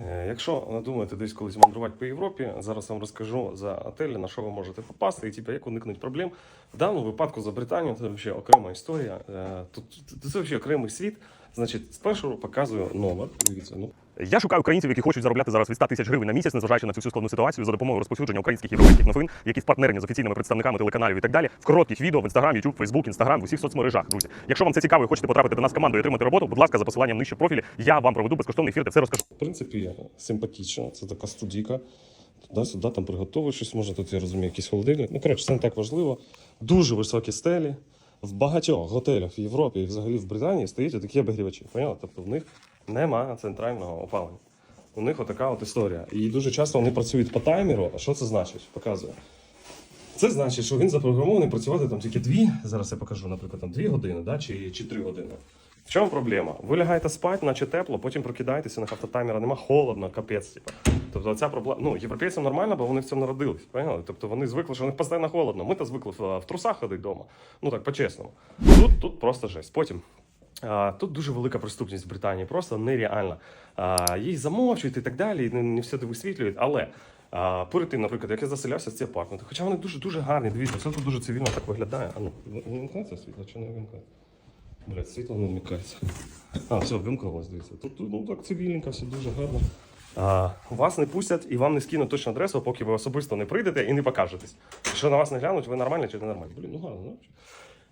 Е, Якщо надумаєте десь колись мандрувати по Європі, зараз вам розкажу за отелі, на що ви можете попасти і типу, як уникнути проблем. В даному випадку за Британію це взагалі окрема історія. Е, тут це взагалі окремий світ. Значить, спершу показую номер. Дивіться, ну Я шукаю українців, які хочуть заробляти зараз від 100 тисяч гривень на місяць, незважаючи на цю всю складну ситуацію, за допомогою розповсюдження українських європейських новин, які впартнерені з офіційними представниками телеканалів і так далі, в коротких відео в Instagram, YouTube, Facebook, Instagram, в усіх соцмережах. Друзі, якщо вам це цікаво і хочете потрапити до нас в команду і отримати роботу, будь ласка, за посиланням нижче в профілі, я вам проведу безкоштовний ефір, де все розкажу. В принципі, симпатично. Це така студійка. Туди-сюди там приготовиш щось, може тут я розумію, якийсь холодильник. Ну, коротше, це не так важливо. Дуже високі стелі. В багатьох готелях в Європі і взагалі в Британії стоять такі обігрівачі. Поняла? Тобто в них немає центрального опалення. У них отака от історія. І дуже часто вони працюють по таймеру. А що це значить? Показую. Це значить, що він запрограмований працювати там тільки дві. Зараз я покажу, наприклад, там дві години, да, чи, чи три години. В чому проблема? Ви лягаєте спати, наче тепло, потім прокидаєтеся, на автотаймера нема холодно, капець. Типу. Тобто ця проблема. Ну, європейцям нормально, бо вони в цьому народились. Поняли? Тобто вони звикли, що у них постійно холодно. Ми то звикли в, в трусах ходити вдома. Ну так, по-чесному. Тут, тут просто жесть. Потім. А, тут дуже велика преступність в Британії, просто нереальна. А, її замовчують і так далі, і не, не всюди висвітлюють. Але а, перед тим, наприклад, як я заселявся в ці апартменти, хоча вони дуже дуже гарні, дивіться, все тут дуже цивільно так виглядає. А ну, вимкнеться світло чи не вимкнеться? Блять, світло не вмикається. А, все, вимкнулося, дивіться. Тут ну так цивільненько, все дуже гарно. А, вас не пустять і вам не скинуть точну адресу, поки ви особисто не прийдете і не покажетесь. Якщо на вас не глянуть, ви нормальні чи не нормальні. Блін, ну гарно, ну.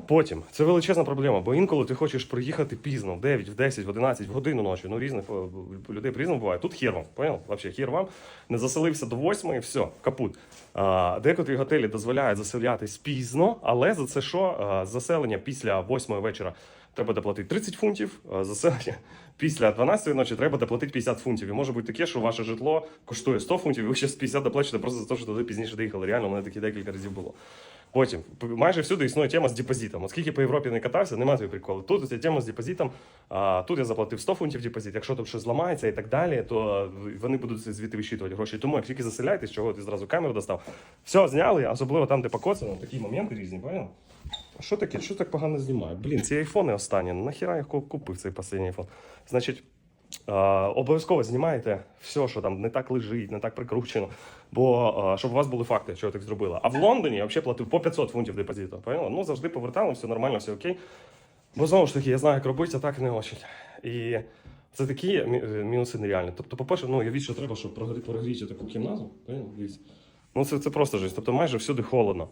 Потім це величезна проблема, бо інколи ти хочеш приїхати пізно, в 9, в 10, в 11, в годину ночі. Ну різних е, людей по-різному буває. Тут хер вам, понял? Вообще хер вам. Не заселився до 8 і все, капут. А, декотрі готелі дозволяють заселятись пізно, але за це що? А, заселення після 8 вечора треба доплатити 30 фунтів, а заселення після 12 ночі треба доплатити 50 фунтів. І може бути таке, що ваше житло коштує 100 фунтів, і ви ще з 50 доплачете просто за те, що туди пізніше доїхали. Реально, у мене такі декілька разів було. Потім майже всюди існує тема з депозитом. Оскільки по Європі не катався, немає цієї приколу. Тут ця тема з депозитом. А, тут я заплатив 100 фунтів депозит. Якщо тут щось зламається і так далі, то вони будуть звідти вищитувати гроші. Тому як тільки заселяєтесь, чого ти зразу камеру достав, все зняли, особливо там, де покоцано, такі моменти різні? А що таке? Що так погано знімає? Блін, ці айфони останні. Нахіра я купив цей останній айфон? Значить. Обов'язково знімайте все, що там не так лежить, не так прикручено, бо щоб у вас були факти, що я так зробила. А в Лондоні я взагалі платив по 500 фунтів депозиту. Поняла? Ну завжди повертали, все нормально, все окей. Бо знову ж таки, я знаю, як робити, а так не очень. І це такі е, мінуси нереальні. Тобто, по-перше, ну я що треба, щоб прогрі- прогріти таку кімнату. Ну це, це просто жесть. Тобто майже всюди холодно.